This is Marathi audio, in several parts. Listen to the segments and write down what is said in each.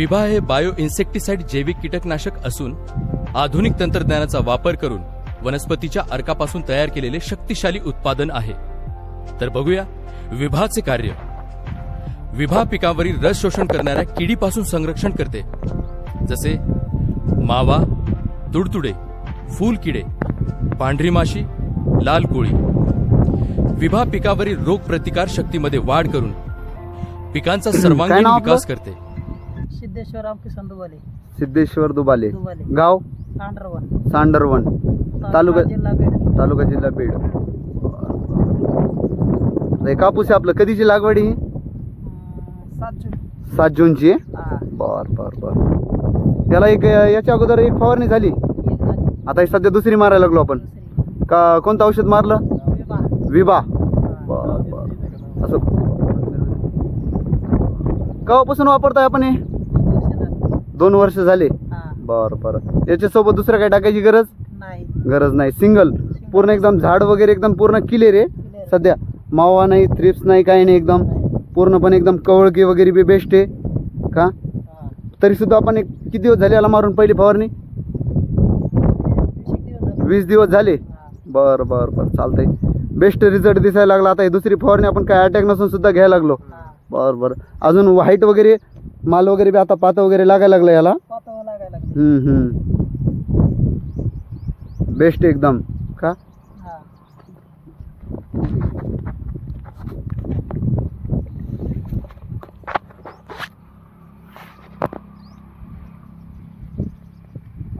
विभा हे बायो इन्सेक्टिसाइड जैविक कीटकनाशक असून आधुनिक तंत्रज्ञानाचा वापर करून वनस्पतीच्या अर्कापासून तयार केलेले शक्तिशाली उत्पादन आहे. तर बघूया विभाचे कार्य. विभा पिकावरील रस शोषण करणाऱ्या किडीपासून संरक्षण करते. जसे मावा तुडतुडे फूलकिडे पांढरी माशी लाल कोळी विभा पिकावरील रोग प्रतिकार शक्तीमध्ये वाढ करून पिकांचा सर्वांगीण? विकास करते. सिद्धेश्वर रामकिसन दुबाले. सिद्धेश्वर दुबाले. दुबाले. गाव? तांडरवन सांडरवण तालुका जिल्हा बीड. तालुका जिल्हा बीड. हे कापूस आहे आपलं. कधीची लागवड ही? सात जून. सात जूनची हा. बर बर बर. याला एक याच्या अगोदर एक फवारणी झाली. एक झाली. आता ही सध्या दुसरी मारायला लागलो आपण. दुसरी. का कोणतं औषध मारलं? विभा. हा. बर बर. असं. केव्हापासून वापरताय आपण हे? दोन वर्ष झाले? हा. बर बर. याच्यासोबत दुसरं काय टाकायची गरज? नाही. गरज नाही. सिंगल पूर्ण एकदम झाड वगैरे एकदम पूर्ण क्लिअर आहे. सध्या मावा नाही थ्रिप्स नाही काही नाही एकदम. पूर्णपणे एकदम कवळकी वगैरे बी बेस्ट आहे. का? हा. तरी सुद्धा आपण एक किती दिवस झाले याला मारून पहिली फवारणी? वीस एक दिवस झाले. वीस दिवस झाले? हा. बर बर बर. चालतंय. बेस्ट रिझल्ट दिसायला लागला. आता ही दुसरी फवारणी आपण काय अटॅक नसून सुद्धा घ्यायला लागलो. हा. बर बर. अजून व्हाईट वगैरे माल वगैरे बी आता पाता वगैरे लागायला लागला याला? पातावं लागायला लागलं. हम्म हम्म. बेस्ट एकदम का? हा.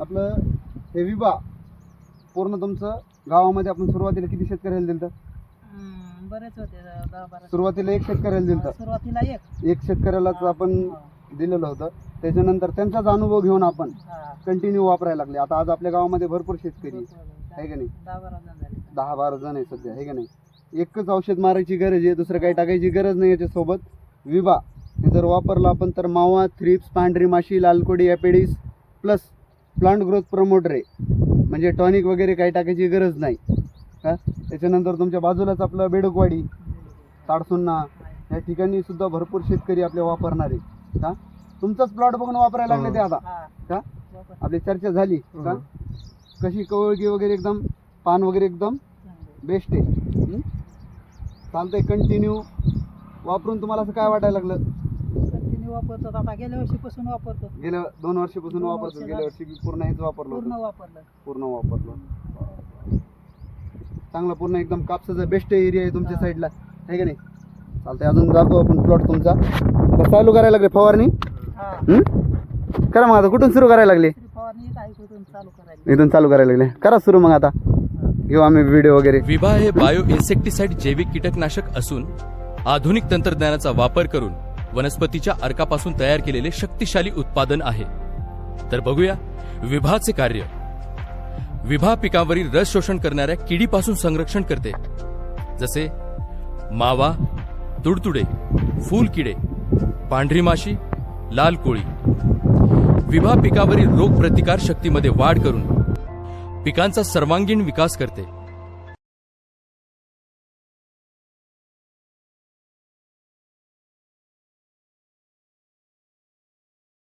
आपलं हे विभा पूर्ण तुमचं गावामध्ये आपण सुरुवातीला किती शेतकऱ्याला दिलं हम्म, बरेच होते अं, दहा बारा सुरुवातीला एक शेतकऱ्याला दिलं सुरुवातीला एक. एक शेतकऱ्यालाच आपण दिलेलं होतं. त्याच्यानंतर त्यांचाच अनुभव घेऊन आपण हा. कंटिन्यू वापरायला लागले. आता आज आपल्या गावामध्ये भरपूर शेतकरी आहे का नाही? दहा बारा जण झाले. दहा बारा जण आहे सध्या. आहे का नाही? एकच औषध मारायची गरज आहे दुसरं काही टाकायची गरज नाही याच्यासोबत. विभा. हे जर वापरलं आपण तर मावा थ्रिप्स पांढरी माशी लालकोडी aphids plus plant growth promoter आहे. म्हणजे टॉनिक वगैरे काही टाकायची गरज नाही. का त्याच्यानंतर तुमच्या बाजूलाच आपलं बेडकवाडी ताडसुन्ना या ठिकाणी सुद्धा भरपूर शेतकरी आपले वापरणार. आहे का तुमचाच प्लॉट बघून वापरायला लागले ते आता. हा. का वापर. आपली चर्चा झाली. का कशी कवळगी वगैरे एकदम पान वगैरे एकदम. बेस्ट आहे. हं? चालतंय कंटिन्यू वापरून तुम्हाला असं काय वाटायला लागलं? कंटिन्यू वापरतो आता गेल्या वर्षीपासून वापरतो गेल्या दोन वर्षापासून वापरतो गेल्या वर्षी पूर्ण हेच वापरलं पूर्ण वापरलं. पूर्ण वापरलं चांगलं पूर्ण एकदम कापसाचा बेस्ट एरिया आहे तुमच्या. साईडला आहे का नाही? चालतंय अजून जातो आपण प्लॉट तुमचा. आता चालू करायला लागले फवारणी? करा मग आता कुठून सुरू करायला लागले? दुसरी फवारणी एक आहे कुठून चालू करायला इथून चालू करायला लागले. करा सुरू मग आता. घेऊ आम्ही व्हिडिओ वगैरे. विभा हे बायो इन्सेक्टिसाइड जैविक कीटकनाशक असून आधुनिक तंत्रज्ञानाचा वापर करून वनस्पतीच्या अर्कापासून तयार केलेले शक्तिशाली उत्पादन आहे. तर बघूया विभाचे कार्य. विभा पिकावरील रस शोषण करणाऱ्या किडीपासून संरक्षण करते. जसे मावा तुडतुडे फूलकिडे पांढरी माशी लाल कोळी विभा पिकावरील रोग प्रतिकार शक्तीमध्ये वाढ करून पिकांचा सर्वांगीण विकास करते.